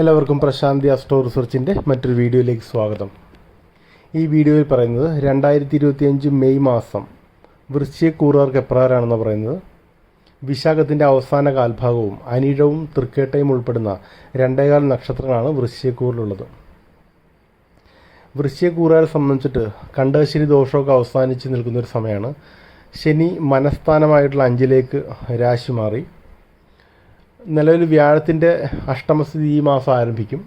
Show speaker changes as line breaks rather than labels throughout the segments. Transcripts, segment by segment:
എല്ലാവർക്കും പ്രശാന്തി അസ്ട്രോ റിസർച്ചിന്റെ മറ്റൊരു വീഡിയോയിലേക്ക് സ്വാഗതം. ഈ വീഡിയോയിൽ പറയുന്നത് രണ്ടായിരത്തി ഇരുപത്തിയഞ്ച് മെയ് മാസം വൃശ്ചികക്കൂറുകാർക്ക് എപ്രകാരമാണെന്ന് പറയുന്നത്? വിശാഖത്തിന്റെ അവസാന കാൽഭാഗവും അനിഴവും തൃക്കേട്ടയും ഉൾപ്പെടുന്ന രണ്ടേകാൽ നക്ഷത്രങ്ങളാണ് വൃശ്ചികക്കൂറിലുള്ളത് വൃശ്ചികക്കൂറുകാരെ സംബന്ധിച്ചിട്ട് കണ്ടകശ്ശേരി ദോഷമൊക്കെ അവസാനിച്ച് നിൽക്കുന്ന ഒരു സമയമാണ്. ശനി മനസ്ഥാനമായിട്ടുള്ള അഞ്ചിലേക്ക് രാശി മാറി. നിലവിൽ വ്യാഴത്തിന്റെ അഷ്ടമസ്ഥിതി ഈ മാസം ആരംഭിക്കും.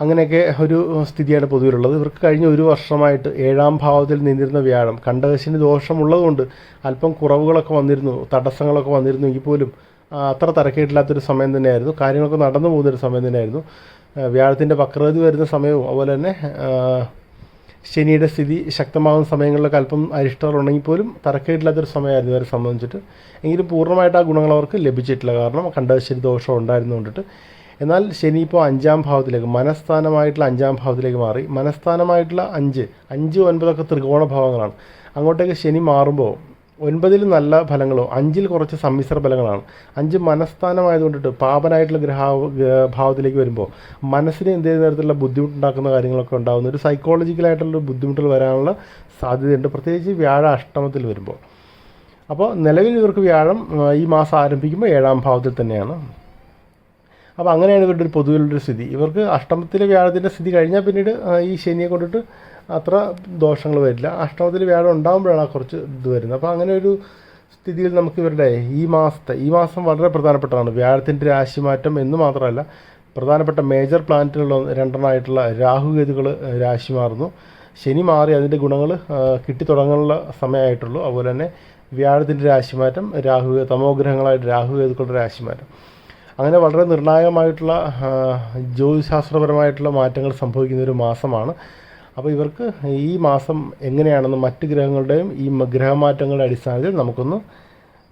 അങ്ങനെയൊക്കെ ഒരു സ്ഥിതിയാണ് പൊതുവിലുള്ളത്. ഇവർക്ക് കഴിഞ്ഞ ഒരു വർഷമായിട്ട് ഏഴാം ഭാവത്തിൽ നിന്നിരുന്ന വ്യാഴം. കണ്ടകശിന് ദോഷമുള്ളതുകൊണ്ട് അല്പം കുറവുകളൊക്കെ വന്നിരുന്നു തടസ്സങ്ങളൊക്കെ വന്നിരുന്നു. എങ്കിൽ പോലും അത്ര തിരക്കേട്ടില്ലാത്തൊരു സമയം തന്നെയായിരുന്നു. കാര്യങ്ങളൊക്കെ നടന്നു പോകുന്നൊരു സമയം തന്നെയായിരുന്നു. വ്യാഴത്തിന്റെ വക്രതി വരുന്ന സമയവും അതുപോലെ തന്നെ ശനിയുടെ സ്ഥിതി ശക്തമാകുന്ന സമയങ്ങളിലൊക്കെ അല്പം അരിഷ്ടങ്ങളുണ്ടെങ്കിൽ പോലും തരക്കേടില്ലാത്തൊരു സമയമായിരുന്നു ഇവരെ സംബന്ധിച്ചിട്ട്. എങ്കിലും പൂർണമായിട്ട് ആ ഗുണങ്ങൾ അവർക്ക് ലഭിച്ചിട്ടില്ല. കാരണം കണ്ടശരി ദോഷം ഉണ്ടായിരുന്നുകൊണ്ടിട്ട്. എന്നാൽ ശനി ഇപ്പോൾ അഞ്ചാം ഭാവത്തിലേക്ക് മനസ്ഥാനമായിട്ടുള്ള അഞ്ചാം ഭാവത്തിലേക്ക് മാറി. മനസ്ഥാനമായിട്ടുള്ള അഞ്ച് അഞ്ച് ഒൻപതൊക്കെ ത്രികോണ ഭാവങ്ങളാണ്. അങ്ങോട്ടേക്ക് ശനി മാറുമ്പോൾ ഒൻപതിൽ നല്ല ഫലങ്ങളോ അഞ്ചിൽ കുറച്ച് സമ്മിശ്ര ഫലങ്ങളാണ്. അഞ്ച് മനസ്ഥാനമായതുകൊണ്ടിട്ട് പാപനായിട്ടുള്ള ഗ്രഹ ഭാവത്തിലേക്ക് വരുമ്പോൾ മനസ്സിന് എന്തെങ്കിലും തരത്തിലുള്ള ബുദ്ധിമുട്ടുണ്ടാക്കുന്ന കാര്യങ്ങളൊക്കെ ഉണ്ടാകുന്ന ഒരു സൈക്കോളജിക്കലായിട്ടുള്ള ബുദ്ധിമുട്ടുകൾ വരാനുള്ള സാധ്യതയുണ്ട്. പ്രത്യേകിച്ച് വ്യാഴ അഷ്ടമത്തിൽ വരുമ്പോൾ അപ്പോൾ നിലവിൽ ഇവർക്ക് വ്യാഴം ഈ മാസം ആരംഭിക്കുമ്പോൾ ഏഴാം ഭാവത്തിൽ തന്നെയാണ്. അപ്പോൾ അങ്ങനെയാണ് ഇവരുടെ ഒരു പൊതുവിലുള്ളൊരു സ്ഥിതി. ഇവർക്ക് അഷ്ടമത്തിലെ വ്യാഴത്തിന്റെ സ്ഥിതി കഴിഞ്ഞാൽ പിന്നീട് ഈ ശനിയെ കൊണ്ടിട്ട് അത്ര ദോഷങ്ങൾ വരില്ല. അഷ്ടമത്തിൽ വ്യാഴം ഉണ്ടാകുമ്പോഴാണ് കുറച്ച് ഇത് വരുന്നത്. അപ്പോൾ അങ്ങനെ ഒരു സ്ഥിതിയിൽ നമുക്ക് ഇവരുടെ ഈ മാസത്തെ ഈ മാസം വളരെ പ്രധാനപ്പെട്ടതാണ്. വ്യാഴത്തിന്റെ രാശിമാറ്റം എന്ന് മാത്രമല്ല പ്രധാനപ്പെട്ട മേജർ പ്ലാനറ്റുകളിൽ രണ്ടെണ്ണമായിട്ടുള്ള രാഹുകേതുകൾ രാശി മാറുന്നു. ശനി മാറി അതിന്റെ ഗുണങ്ങൾ കിട്ടിത്തുടങ്ങാനുള്ള സമയമായിട്ടുള്ളൂ. അതുപോലെ തന്നെ വ്യാഴത്തിന്റെ രാശിമാറ്റം രാഹു തമോഗ്രഹങ്ങളായിട്ട് രാഹുകേതുക്കളുടെ രാശിമാറ്റം. അങ്ങനെ വളരെ നിർണായകമായിട്ടുള്ള ജ്യോതിശാസ്ത്രപരമായിട്ടുള്ള മാറ്റങ്ങൾ സംഭവിക്കുന്ന ഒരു മാസമാണ്. അപ്പോൾ ഇവർക്ക് ഈ മാസം എങ്ങനെയാണെന്ന് മറ്റ് ഗ്രഹങ്ങളുടെയും ഈ ഗ്രഹമാറ്റങ്ങളുടെ അടിസ്ഥാനത്തിൽ നമുക്കൊന്ന്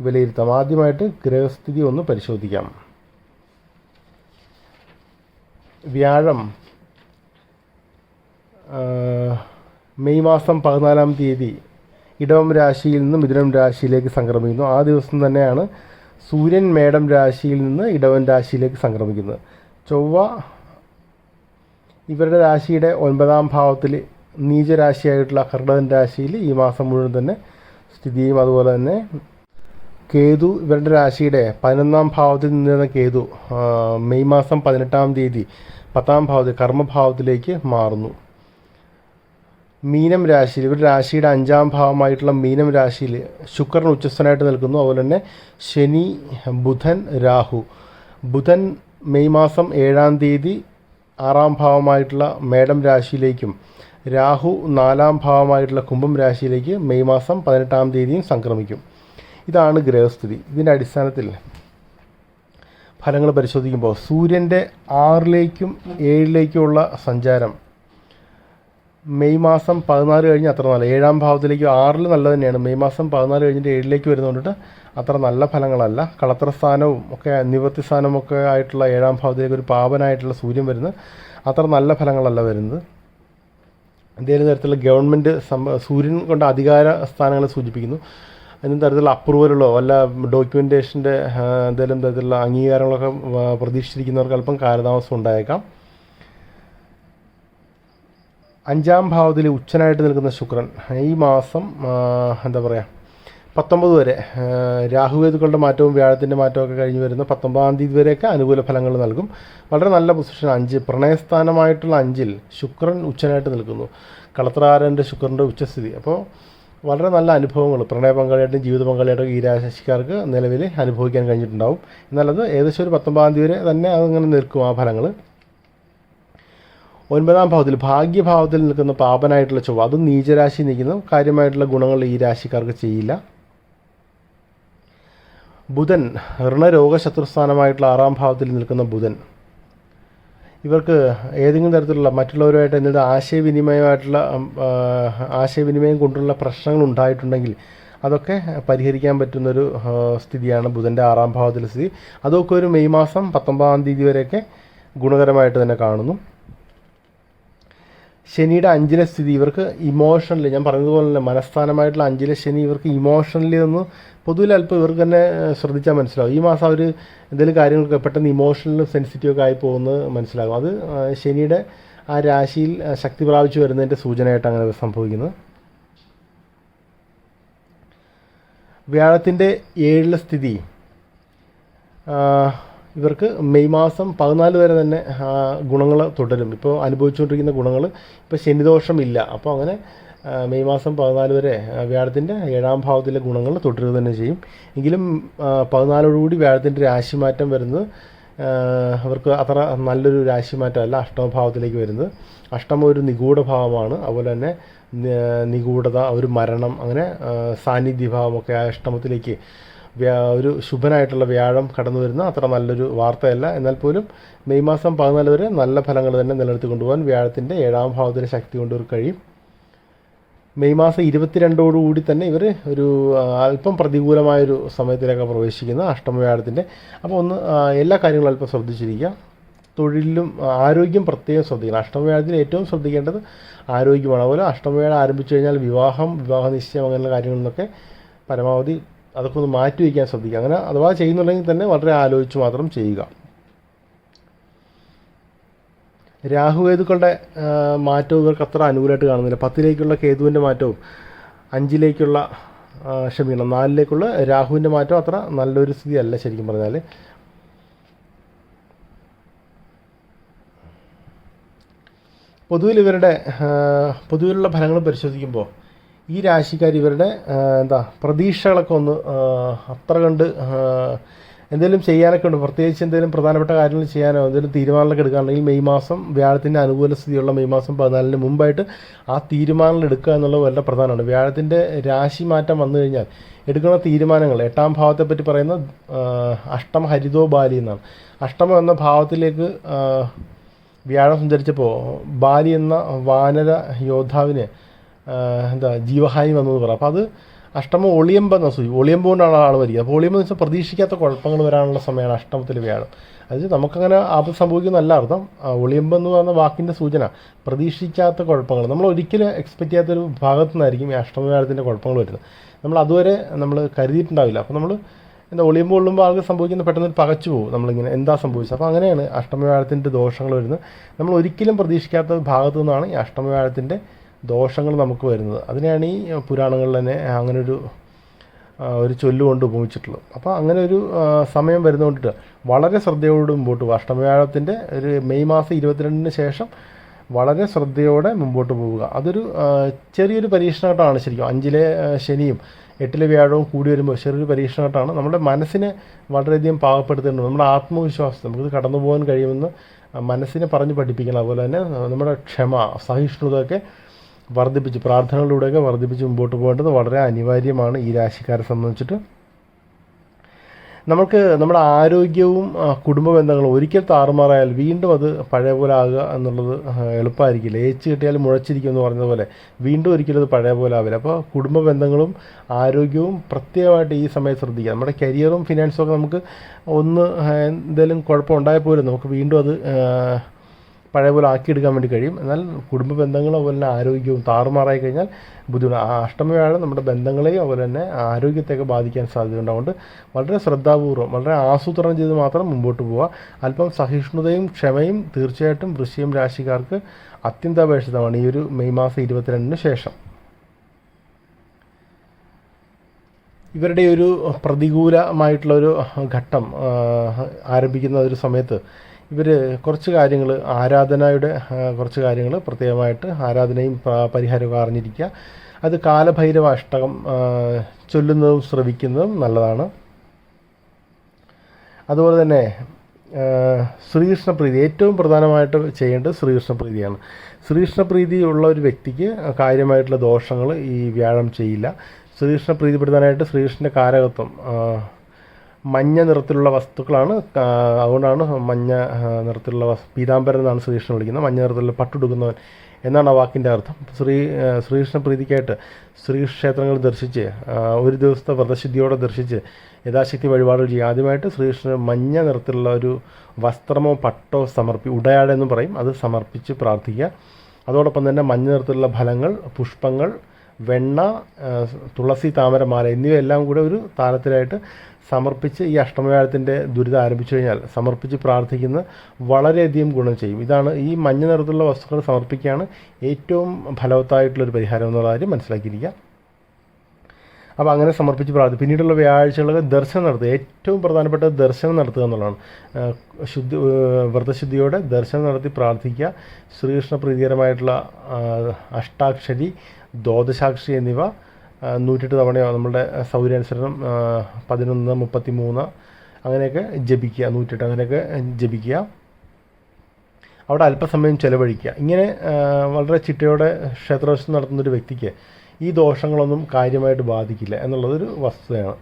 വിലയിരുത്താം. ആദ്യമായിട്ട് ഗ്രഹസ്ഥിതി ഒന്ന് പരിശോധിക്കാം. വ്യാഴം മെയ് മാസം പതിനാലാം തീയതി ഇടവം രാശിയിൽ നിന്ന് മിഥുനം രാശിയിലേക്ക് സംക്രമിക്കുന്നു. ആ ദിവസം തന്നെയാണ് സൂര്യൻ മേടം രാശിയിൽ നിന്ന് ഇടവൻ രാശിയിലേക്ക് സംക്രമിക്കുന്നത് ചൊവ്വ ഇവരുടെ രാശിയുടെ ഒൻപതാം ഭാവത്തിൽ നീചരാശിയായിട്ടുള്ള കർണവൻ രാശിയിൽ ഈ മാസം മുഴുവൻ തന്നെ സ്ഥിതി ചെയ്യും. അതുപോലെ തന്നെ കേതു ഇവരുടെ രാശിയുടെ പതിനൊന്നാം ഭാവത്തിൽ നിന്നിരുന്ന കേതു മെയ് മാസം പതിനെട്ടാം തീയതി പത്താം ഭാവത്തിൽ കർമ്മഭാവത്തിലേക്ക് മാറുന്നു. മീനം രാശിയിൽ ഒരു രാശിയുടെ അഞ്ചാം ഭാവമായിട്ടുള്ള മീനം രാശിയിൽ ശുക്രൻ ഉച്ചസ്ഥനായിട്ട് നിൽക്കുന്നു. അതുപോലെ തന്നെ ശനി ബുധൻ രാഹു. ബുധൻ മെയ് മാസം ഏഴാം തീയതി ആറാം ഭാവമായിട്ടുള്ള മേടം രാശിയിലേക്കും രാഹു നാലാം ഭാവമായിട്ടുള്ള കുംഭം രാശിയിലേക്ക് മെയ് മാസം പതിനെട്ടാം തീയതിയും സംക്രമിക്കും. ഇതാണ് ഗ്രഹസ്ഥിതി. ഇതിന്റെ അടിസ്ഥാനത്തിൽ ഫലങ്ങൾ പരിശോധിക്കുമ്പോൾ സൂര്യന്റെ ആറിലേക്കും ഏഴിലേക്കുമുള്ള സഞ്ചാരം മെയ് മാസം പതിനാല് കഴിഞ്ഞ് അത്ര നല്ല ഏഴാം ഭാവത്തിലേക്ക് ആറിൽ നല്ല തന്നെയാണ്. മെയ് മാസം പതിനാല് കഴിഞ്ഞിട്ട് ഏഴിലേക്ക് വരുന്നതുകൊണ്ടിട്ട് അത്ര നല്ല ഫലങ്ങളല്ല. കളത്ര സ്ഥാനവും ഒക്കെ നിവൃത്തി സ്ഥാനവും ഒക്കെ ആയിട്ടുള്ള ഏഴാം ഭാവത്തിലേക്ക് ഒരു പാവനായിട്ടുള്ള സൂര്യൻ വരുന്നത് അത്ര നല്ല ഫലങ്ങളല്ല വരുന്നത്. എന്തെങ്കിലും തരത്തിലുള്ള ഗവൺമെന്റ് സൂര്യൻ കൊണ്ട് അധികാര സ്ഥാനങ്ങളെ സൂചിപ്പിക്കുന്നു. എന്തെങ്കിലും തരത്തിലുള്ള അപ്രൂവലുകളോ വല്ല ഡോക്യുമെന്റേഷന്റെ എന്തെങ്കിലും തരത്തിലുള്ള അംഗീകാരങ്ങളൊക്കെ പ്രതീക്ഷിച്ചിരിക്കുന്നവർക്ക് അല്പം കാലതാമസം ഉണ്ടായേക്കാം. അഞ്ചാം ഭാവത്തിൽ ഉച്ചനായിട്ട് നിൽക്കുന്ന ശുക്രൻ. ഈ മാസം എന്താ പറയുക പത്തൊമ്പത് വരെ രാഹുവേതുക്കളുടെ മാറ്റവും വ്യാഴത്തിന്റെ മാറ്റവും ഒക്കെ കഴിഞ്ഞ് വരുന്ന പത്തൊമ്പതാം തീയതി വരെയൊക്കെ അനുകൂല ഫലങ്ങൾ നൽകും. വളരെ നല്ല പൊസിഷൻ അഞ്ച് പ്രണയസ്ഥാനമായിട്ടുള്ള അഞ്ചിൽ ശുക്രൻ ഉച്ചനായിട്ട് നിൽക്കുന്നു. കളത്രാരന്റെ ശുക്രന്റെ ഉച്ചസ്ഥിതി. അപ്പോൾ വളരെ നല്ല അനുഭവങ്ങൾ പ്രണയ പങ്കാളിയായിട്ടും ജീവിത പങ്കാളിയായിട്ടും ഈ രാശിക്കാർക്ക് നിലവിൽ അനുഭവിക്കാൻ കഴിഞ്ഞിട്ടുണ്ടാവും. എന്നാലത് ഏകദേശം ഒരു പത്തൊമ്പതാം തീയതി വരെ തന്നെ അതങ്ങനെ നിൽക്കും ആ ഫലങ്ങൾ. ഒൻപതാം ഭാവത്തിൽ ഭാഗ്യഭാവത്തിൽ നിൽക്കുന്ന പാപനായിട്ടുള്ള ചൊവ്വ അതും നീചരാശി നിൽക്കുന്നു കാര്യമായിട്ടുള്ള ഗുണങ്ങൾ ഈ രാശിക്കാർക്ക് ചെയ്യില്ല. ബുധൻ ഋണരോഗ ശത്രുസ്ഥാനമായിട്ടുള്ള ആറാം ഭാവത്തിൽ നിൽക്കുന്ന ബുധൻ. ഇവർക്ക് ഏതെങ്കിലും തരത്തിലുള്ള മറ്റുള്ളവരുമായിട്ട് എന്തെങ്കിലും ആശയവിനിമയമായിട്ടുള്ള ആശയവിനിമയം കൊണ്ടുള്ള പ്രശ്നങ്ങൾ ഉണ്ടായിട്ടുണ്ടെങ്കിൽ അതൊക്കെ പരിഹരിക്കാൻ പറ്റുന്നൊരു സ്ഥിതിയാണ് ബുധന്റെ ആറാം ഭാവത്തിലെ സ്ഥിതി. അതൊക്കെ ഒരു മെയ് മാസം പത്തൊമ്പതാം തീയതി വരെയൊക്കെ ഗുണകരമായിട്ട് തന്നെ കാണുന്നു. ശനിയുടെ അഞ്ചിലെ സ്ഥിതി ഇവർക്ക് ഇമോഷണലി ഞാൻ പറഞ്ഞതുപോലെ തന്നെ മനസ്ഥാനമായിട്ടുള്ള അഞ്ചിലെ ശനി ഇവർക്ക് ഇമോഷണലി ഒന്ന് പൊതുവിൽ അല്പം ഇവർക്ക് തന്നെ ശ്രദ്ധിച്ചാൽ മനസ്സിലാവും. ഈ മാസം അവർ എന്തെങ്കിലും കാര്യങ്ങൾക്ക് പെട്ടെന്ന് ഇമോഷണൽ സെൻസിറ്റീവ് ഒക്കെ ആയി പോകുന്നത് മനസ്സിലാകും. അത് ശനിയുടെ ആ രാശിയിൽ ശക്തി പ്രാപിച്ചു വരുന്നതിന്റെ സൂചനയായിട്ട് അങ്ങനെ സംഭവിക്കുന്നത് വ്യാഴത്തിന്റെ ഏഴിലെ സ്ഥിതി ഇവർക്ക് മെയ് മാസം പതിനാല് വരെ തന്നെ ഗുണങ്ങൾ തുടരും. ഇപ്പോൾ അനുഭവിച്ചുകൊണ്ടിരിക്കുന്ന ഗുണങ്ങൾ ഇപ്പോൾ ശനിദോഷമില്ല അപ്പോൾ അങ്ങനെ മെയ് മാസം പതിനാല് വരെ വ്യാഴത്തിന്റെ ഏഴാം ഭാവത്തിലെ ഗുണങ്ങൾ തുടരുക തന്നെ ചെയ്യും. എങ്കിലും പതിനാലോടുകൂടി വ്യാഴത്തിന്റെ രാശിമാറ്റം വരുന്നത് അവർക്ക് അത്ര നല്ലൊരു രാശിമാറ്റമല്ല അഷ്ടമഭാവത്തിലേക്ക് വരുന്നത്. അഷ്ടമ ഒരു നിഗൂഢ ഭാവമാണ്. അതുപോലെ തന്നെ നിഗൂഢത ഒരു മരണം അങ്ങനെ സാന്നിധ്യഭാവമൊക്കെ ആ അഷ്ടമത്തിലേക്ക് ഒരു ശുഭനായിട്ടുള്ള വ്യാഴം കടന്നു വരുന്ന അത്ര നല്ലൊരു വാർത്തയല്ല. എന്നാൽ പോലും മെയ് മാസം പതിനാല് വരെ നല്ല ഫലങ്ങൾ തന്നെ നിലനിർത്തി കൊണ്ടുപോകാൻ വ്യാഴത്തിന്റെ ഏഴാം ഭാവത്തിന് ശക്തി കൊണ്ടൊരു കഴിയും. മെയ് മാസം ഇരുപത്തിരണ്ടോടുകൂടി തന്നെ ഇവർ ഒരു അല്പം പ്രതികൂലമായൊരു സമയത്തിലേക്ക് പ്രവേശിക്കുന്ന അഷ്ടമവ്യാഴത്തിന്റെ അപ്പോൾ ഒന്ന് എല്ലാ കാര്യങ്ങളും അല്പം ശ്രദ്ധിച്ചിരിക്കുക. തൊഴിലും ആരോഗ്യം പ്രത്യേകം ശ്രദ്ധിക്കണം. അഷ്ടമവ്യാഴത്തിൽ ഏറ്റവും ശ്രദ്ധിക്കേണ്ടത് ആരോഗ്യമാണ്. അതുപോലെ അഷ്ടമവ്യാഴം ആരംഭിച്ചു കഴിഞ്ഞാൽ വിവാഹം വിവാഹ നിശ്ചയം അങ്ങനെയുള്ള കാര്യങ്ങളിൽ നിന്നൊക്കെ പരമാവധി അതൊക്കെ ഒന്ന് മാറ്റി വയ്ക്കാൻ ശ്രദ്ധിക്കുക. അങ്ങനെ അഥവാ ചെയ്യുന്നുണ്ടെങ്കിൽ തന്നെ വളരെ ആലോചിച്ച് മാത്രം ചെയ്യുക. രാഹുകേതുക്കളുടെ മാറ്റവും ഇവർക്ക് അത്ര അനുകൂലമായിട്ട് കാണുന്നില്ല. പത്തിലേക്കുള്ള കേതുവിന്റെ മാറ്റവും അഞ്ചിലേക്കുള്ള ക്ഷമിക്കണം നാലിലേക്കുള്ള രാഹുവിന്റെ മാറ്റം അത്ര നല്ലൊരു സ്ഥിതി അല്ല ശരിക്കും പറഞ്ഞാൽ പൊതുവിൽ ഇവരുടെ പൊതുവിലുള്ള ഫലങ്ങൾ പരിശോധിക്കുമ്പോൾ ഈ രാശിക്കാർ ഇവരുടെ എന്താ പ്രതീക്ഷകളൊക്കെ ഒന്ന് അത്ര കണ്ട് എന്തെങ്കിലും ചെയ്യാനൊക്കെ ഉണ്ട്. പ്രത്യേകിച്ച് എന്തെങ്കിലും പ്രധാനപ്പെട്ട കാര്യങ്ങൾ ചെയ്യാനോ എന്തെങ്കിലും തീരുമാനങ്ങളൊക്കെ എടുക്കുകയാണെങ്കിൽ മെയ് മാസം വ്യാഴത്തിന്റെ അനുകൂല സ്ഥിതിയുള്ള മെയ് മാസം പതിനാലിന് മുമ്പായിട്ട് ആ തീരുമാനങ്ങൾ എടുക്കുക എന്നുള്ളത് വളരെ പ്രധാനമാണ്. വ്യാഴത്തിന്റെ രാശി മാറ്റം വന്നു കഴിഞ്ഞാൽ എടുക്കുന്ന തീരുമാനങ്ങൾ എട്ടാം ഭാവത്തെപ്പറ്റി പറയുന്ന അഷ്ടമ ഹരിതോ ബാലി എന്നാണ്. അഷ്ടമം എന്ന ഭാവത്തിലേക്ക് വ്യാഴം സഞ്ചരിച്ചപ്പോൾ ബാലി എന്ന വാനര യോദ്ധാവിന് എന്താ ജീവഹാനി വന്നു പറയാം. അപ്പോൾ അത് അഷ്ടമ ഒളിയമ്പ എന്ന സൂചി ഒളിയമ്പ് കൊണ്ടാണ് ആൾ വരിക അപ്പോൾ ഒളിയമ്പ് എന്ന് വെച്ചാൽ പ്രതീക്ഷിക്കാത്ത കുഴപ്പങ്ങൾ വരാനുള്ള സമയമാണ് അഷ്ടമത്തിൽ വ്യാഴം. അത് നമുക്കങ്ങനെ ആപത്ത് സംഭവിക്കുന്നല്ല അർത്ഥം ആ, ഒളിയമ്പ് എന്ന് പറയുന്ന വാക്കിന്റെ സൂചന പ്രതീക്ഷിക്കാത്ത കുഴപ്പങ്ങൾ. നമ്മൾ ഒരിക്കലും എക്സ്പെക്റ്റ് ചെയ്യാത്തൊരു ഭാഗത്തു നിന്നായിരിക്കും ഈ അഷ്ടമവ്യാഴത്തിന്റെ കുഴപ്പങ്ങൾ വരുന്നത്. നമ്മൾ അതുവരെ നമ്മൾ കരുതിയിട്ടുണ്ടാവില്ല. അപ്പോൾ നമ്മൾ എന്താ ഒളിയുമ്പോൾ കൊള്ളുമ്പോൾ ആൾക്ക് സംഭവിക്കുന്നത് പെട്ടെന്ന് പകച്ചു പോകും. നമ്മളിങ്ങനെ എന്താ സംഭവിച്ചത്? അപ്പോൾ അങ്ങനെയാണ് അഷ്ടമവ്യാഴത്തിന്റെ ദോഷങ്ങൾ വരുന്നത്. നമ്മൾ ഒരിക്കലും പ്രതീക്ഷിക്കാത്ത ഭാഗത്തു നിന്നാണ് ഈ അഷ്ടമവ്യാഴത്തിന്റെ ദോഷങ്ങൾ നമുക്ക് വരുന്നത്. അതിനെയാണ് ഈ പുരാണങ്ങളിൽ തന്നെ അങ്ങനൊരു ഒരു ചൊല്ലുകൊണ്ട് ഉപമിച്ചിട്ടുള്ളത്. അപ്പോൾ അങ്ങനെ ഒരു സമയം വരുന്നുകൊണ്ടിട്ട് വളരെ ശ്രദ്ധയോട് മുമ്പോട്ട് പോകുക അഷ്ടമവ്യാഴത്തിന്റെ ഒരു മെയ് മാസം ഇരുപത്തിരണ്ടിന് ശേഷം വളരെ ശ്രദ്ധയോടെ മുമ്പോട്ട് പോവുക. അതൊരു ചെറിയൊരു പരീക്ഷണഘട്ടമാണ് ശരിക്കും. അഞ്ചിലെ ശനിയും എട്ടിലെ വ്യാഴവും കൂടി വരുമ്പോൾ ചെറിയൊരു പരീക്ഷണഘട്ടമാണ്. നമ്മുടെ മനസ്സിനെ വളരെയധികം പാകപ്പെടുത്തേണ്ടത് നമ്മുടെ ആത്മവിശ്വാസം നമുക്കിത് കടന്നു പോകാൻ കഴിയുമെന്ന് മനസ്സിനെ പറഞ്ഞ് പഠിപ്പിക്കണം. അതുപോലെ തന്നെ നമ്മുടെ ക്ഷമ സഹിഷ്ണുതയൊക്കെ വർദ്ധിപ്പിച്ച് പ്രാർത്ഥനകളിലൂടെയൊക്കെ വർദ്ധിപ്പിച്ച് മുമ്പോട്ട് പോകേണ്ടത് വളരെ അനിവാര്യമാണ് ഈ രാശിക്കാരെ സംബന്ധിച്ചിട്ട്. നമുക്ക് നമ്മുടെ ആരോഗ്യവും കുടുംബ ബന്ധങ്ങളും ഒരിക്കൽ താറുമാറായാൽ വീണ്ടും അത് പഴയ പോലെ ആകുക എന്നുള്ളത് എളുപ്പമായിരിക്കില്ല. ഏച്ച് കിട്ടിയാൽ മുഴച്ചിരിക്കും എന്ന് പറഞ്ഞതുപോലെ വീണ്ടും ഒരിക്കലും അത് പഴയ പോലെ ആവില്ല. അപ്പോൾ കുടുംബ ബന്ധങ്ങളും ആരോഗ്യവും പ്രത്യേകമായിട്ട് ഈ സമയത്ത് ശ്രദ്ധിക്കുക. നമ്മുടെ കരിയറും ഫിനാൻസും ഒക്കെ നമുക്ക് ഒന്ന് എന്തെങ്കിലും കുഴപ്പമുണ്ടായപ്പോലും നമുക്ക് വീണ്ടും അത് പഴയ പോലെ ആക്കിയെടുക്കാൻ വേണ്ടി കഴിയും. എന്നാൽ കുടുംബ ബന്ധങ്ങളും അതുപോലെ തന്നെ ആരോഗ്യവും താറുമാറായി കഴിഞ്ഞാൽ ബുദ്ധിമുട്ട്. അഷ്ടമവ്യാഴം നമ്മുടെ ബന്ധങ്ങളെയും അതുപോലെ തന്നെ ആരോഗ്യത്തെയൊക്കെ ബാധിക്കാൻ സാധ്യതയുണ്ട് അതുകൊണ്ട് വളരെ ശ്രദ്ധാപൂർവം വളരെ ആസൂത്രണം ചെയ്ത് മാത്രം മുമ്പോട്ട് പോവുക. അല്പം സഹിഷ്ണുതയും ക്ഷമയും തീർച്ചയായിട്ടും വൃശ്യം രാശിക്കാർക്ക് അത്യന്താപേക്ഷിതമാണ് ഈ ഒരു മെയ് മാസം ഇരുപത്തിരണ്ടിന് ശേഷം. ഇവരുടെ ഒരു പ്രതികൂലമായിട്ടുള്ള ഒരു ഘട്ടം ആരംഭിക്കുന്ന ഒരു സമയത്ത് ഇവർ കുറച്ച് കാര്യങ്ങൾ ആരാധനയുടെ കുറച്ച് കാര്യങ്ങൾ പ്രത്യേകമായിട്ട് ആരാധനയും പരിഹാരവും അറിഞ്ഞിരിക്കുക. അത് കാലഭൈരവ അഷ്ടകം ചൊല്ലുന്നതും ശ്രവിക്കുന്നതും നല്ലതാണ്. അതുപോലെ തന്നെ ശ്രീകൃഷ്ണപ്രീതി. ഏറ്റവും പ്രധാനമായിട്ട് ചെയ്യേണ്ടത് ശ്രീകൃഷ്ണപ്രീതിയാണ്. ശ്രീകൃഷ്ണപ്രീതി ഉള്ള ഒരു വ്യക്തിക്ക് കാര്യമായിട്ടുള്ള ദോഷങ്ങൾ ഈ വ്യാഴം ചെയ്യില്ല. ശ്രീകൃഷ്ണ പ്രീതിപ്പെടുത്താനായിട്ട് ശ്രീകൃഷ്ണന്റെ കാരകത്വം മഞ്ഞ നിറത്തിലുള്ള വസ്തുക്കളാണ് അതുകൊണ്ടാണ് മഞ്ഞ നിറത്തിലുള്ള പീതാംബരൻ എന്നാണ് ശ്രീകൃഷ്ണൻ വിളിക്കുന്നത്. മഞ്ഞ നിറത്തിലുള്ള പട്ടുടുക്കുന്നവൻ എന്നാണ് ആ വാക്കിന്റെ അർത്ഥം. ശ്രീ ശ്രീകൃഷ്ണ പ്രീതിക്കായിട്ട് ശ്രീക്ഷേത്രങ്ങൾ ദർശിച്ച് ഒരു ദിവസത്തെ വ്രതശുദ്ധിയോടെ ദർശിച്ച് യഥാശക്തി വഴിപാടുകൾ ചെയ്യുക. ആദ്യമായിട്ട് ശ്രീകൃഷ്ണൻ മഞ്ഞ നിറത്തിലുള്ള ഒരു വസ്ത്രമോ പട്ടോ സമർപ്പി ഉടയാടെന്ന് പറയും. അത് സമർപ്പിച്ച് പ്രാർത്ഥിക്കുക. അതോടൊപ്പം തന്നെ മഞ്ഞ നിറത്തിലുള്ള ഫലങ്ങൾ പുഷ്പങ്ങൾ വെണ്ണ തുളസി താമരമാല എന്നിവയെല്ലാം കൂടെ ഒരു താലത്തിലായിട്ട് സമർപ്പിച്ച് ഈ അഷ്ടമവ്യാഴത്തിന്റെ ദുരിതം ആരംഭിച്ചു കഴിഞ്ഞാൽ സമർപ്പിച്ച് പ്രാർത്ഥിക്കുന്ന വളരെയധികം ഗുണം ചെയ്യും. ഇതാണ് ഈ മഞ്ഞ നിറത്തിലുള്ള വസ്തുക്കൾ സമർപ്പിക്കുകയാണ് ഏറ്റവും ഫലവത്തായിട്ടുള്ളൊരു പരിഹാരം എന്നുള്ള കാര്യം മനസ്സിലാക്കിയിരിക്കുക. അപ്പോൾ അങ്ങനെ സമർപ്പിച്ച് പ്രാർത്ഥി പിന്നീടുള്ള വ്യാഴാഴ്ചകളൊക്കെ ദർശനം നടത്തുക. ഏറ്റവും പ്രധാനപ്പെട്ട ദർശനം നടത്തുക എന്നുള്ളതാണ്. ശുദ്ധി വ്രതശുദ്ധിയോടെ ദർശനം നടത്തി പ്രാർത്ഥിക്കുക. ശ്രീകൃഷ്ണ പ്രീതികരമായിട്ടുള്ള അഷ്ടാക്ഷരി ദ്വാദശാക്ഷരി എന്നിവ നൂറ്റെട്ട് തവണയോ നമ്മളുടെ സൗകര്യാനുസരണം പതിനൊന്ന് മുപ്പത്തി മൂന്ന് അങ്ങനെയൊക്കെ ജപിക്കുക നൂറ്റെട്ട് അങ്ങനെയൊക്കെ ജപിക്കുക. അവിടെ അല്പസമയം ചെലവഴിക്കുക. ഇങ്ങനെ വളരെ ചിട്ടയോടെ ക്ഷേത്രദർശനം നടത്തുന്നൊരു വ്യക്തിക്ക് ഈ ദോഷങ്ങളൊന്നും കാര്യമായിട്ട് ബാധിക്കില്ല എന്നുള്ളതൊരു വസ്തുതയാണ്.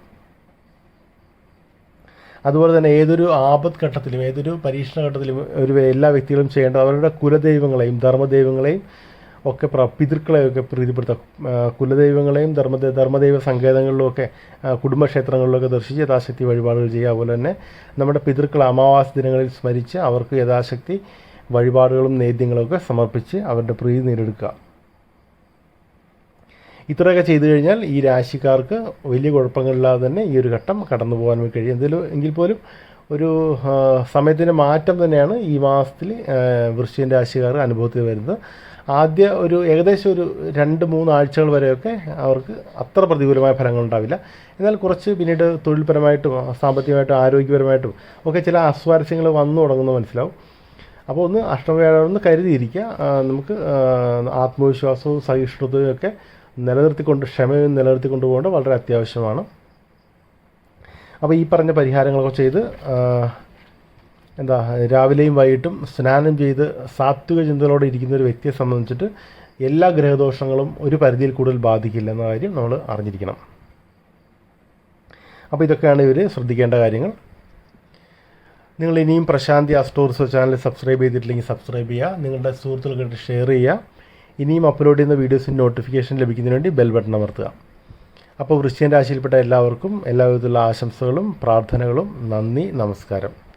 അതുപോലെ തന്നെ ഏതൊരു ആപത് ഘട്ടത്തിലും ഏതൊരു പരീക്ഷണ ഘട്ടത്തിലും ഒരു എല്ലാ വ്യക്തികളും ചെയ്യേണ്ടത് അവരുടെ കുലദൈവങ്ങളെയും ധർമ്മദൈവങ്ങളെയും ഒക്കെ പിതൃക്കളെയൊക്കെ പ്രീതിപ്പെടുത്തുക ആ, കുലദൈവങ്ങളെയും ധർമ്മ ധർമ്മദൈവ സങ്കേതങ്ങളിലുമൊക്കെ കുടുംബക്ഷേത്രങ്ങളിലൊക്കെ ദർശിച്ച് യഥാശക്തി വഴിപാടുകൾ ചെയ്യുക. അതുപോലെ തന്നെ നമ്മുടെ പിതൃക്കൾ അമാവാസി ദിനങ്ങളിൽ സ്മരിച്ച് അവർക്ക് യഥാശക്തി വഴിപാടുകളും നേദ്യങ്ങളൊക്കെ സമർപ്പിച്ച് അവരുടെ പ്രീതി നേടിയെടുക്കുക. ഇത്രയൊക്കെ ചെയ്തു കഴിഞ്ഞാൽ ഈ രാശിക്കാർക്ക് വലിയ കുഴപ്പങ്ങളില്ലാതെ തന്നെ ഈ ഒരു ഘട്ടം കടന്നു പോകാൻ കഴിയും. എന്തെങ്കിലും എങ്കിൽ പോലും ഒരു സമയത്തിന്റെ മാറ്റം തന്നെയാണ് ഈ മാസത്തിൽ വൃശ്ചിക രാശിക്കാർ അനുഭവത്തിൽ വരുന്നത്. ആദ്യ ഒരു ഏകദേശം ഒരു രണ്ട് മൂന്ന് ആഴ്ചകൾ വരെയൊക്കെ അവർക്ക് അത്ര പ്രതികൂലമായ ഫലങ്ങൾ ഉണ്ടാവില്ല. എന്നാൽ കുറച്ച് പിന്നീട് തൊഴിൽപരമായിട്ടും സാമ്പത്തികമായിട്ടും ആരോഗ്യപരമായിട്ടും ഒക്കെ ചില അസ്വാരസ്യങ്ങൾ വന്നു തുടങ്ങുന്നത് മനസ്സിലാവും. അപ്പോൾ ഒന്ന് അഷ്ടമവ്യാഴം ഒന്ന് കരുതിയിരിക്കുക നമുക്ക് ആത്മവിശ്വാസവും സഹിഷ്ണുതയും ഒക്കെ നിലനിർത്തിക്കൊണ്ട് ക്ഷമയും നിലനിർത്തിക്കൊണ്ട് പോകേണ്ടത് വളരെ അത്യാവശ്യമാണ്. അപ്പോൾ ഈ പറഞ്ഞ പരിഹാരങ്ങളൊക്കെ ചെയ്ത് എന്താ രാവിലെയും വൈകിട്ടും സ്നാനം ചെയ്ത് സാത്വിക ചിന്തകളോടെ ഇരിക്കുന്ന ഒരു വ്യക്തിയെ സംബന്ധിച്ചിട്ട് എല്ലാ ഗ്രഹദോഷങ്ങളും ഒരു പരിധിയിൽ കൂടുതൽ ബാധിക്കില്ല എന്ന കാര്യം നമ്മൾ അറിഞ്ഞിരിക്കണം. അപ്പോൾ ഇതൊക്കെയാണ് ഇവർ ശ്രദ്ധിക്കേണ്ട കാര്യങ്ങൾ. നിങ്ങൾ ഇനിയും പ്രശാന്തി അസ്റ്റോർസ് ചാനൽ സബ്സ്ക്രൈബ് ചെയ്തിട്ടില്ലെങ്കിൽ സബ്സ്ക്രൈബ് ചെയ്യുക. നിങ്ങളുടെ സുഹൃത്തുക്കൾക്കായിട്ട് ഷെയർ ചെയ്യുക. ഇനിയും അപ്ലോഡ് ചെയ്യുന്ന വീഡിയോസിന് നോട്ടിഫിക്കേഷൻ ലഭിക്കുന്നതിന് വേണ്ടി ബെൽ ബട്ടൺ അമർത്തുക. അപ്പോൾ വൃശ്ചികൻ രാശിയിൽപ്പെട്ട എല്ലാവർക്കും എല്ലാവിധത്തിലുള്ള ആശംസകളും പ്രാർത്ഥനകളും നന്ദി നമസ്കാരം.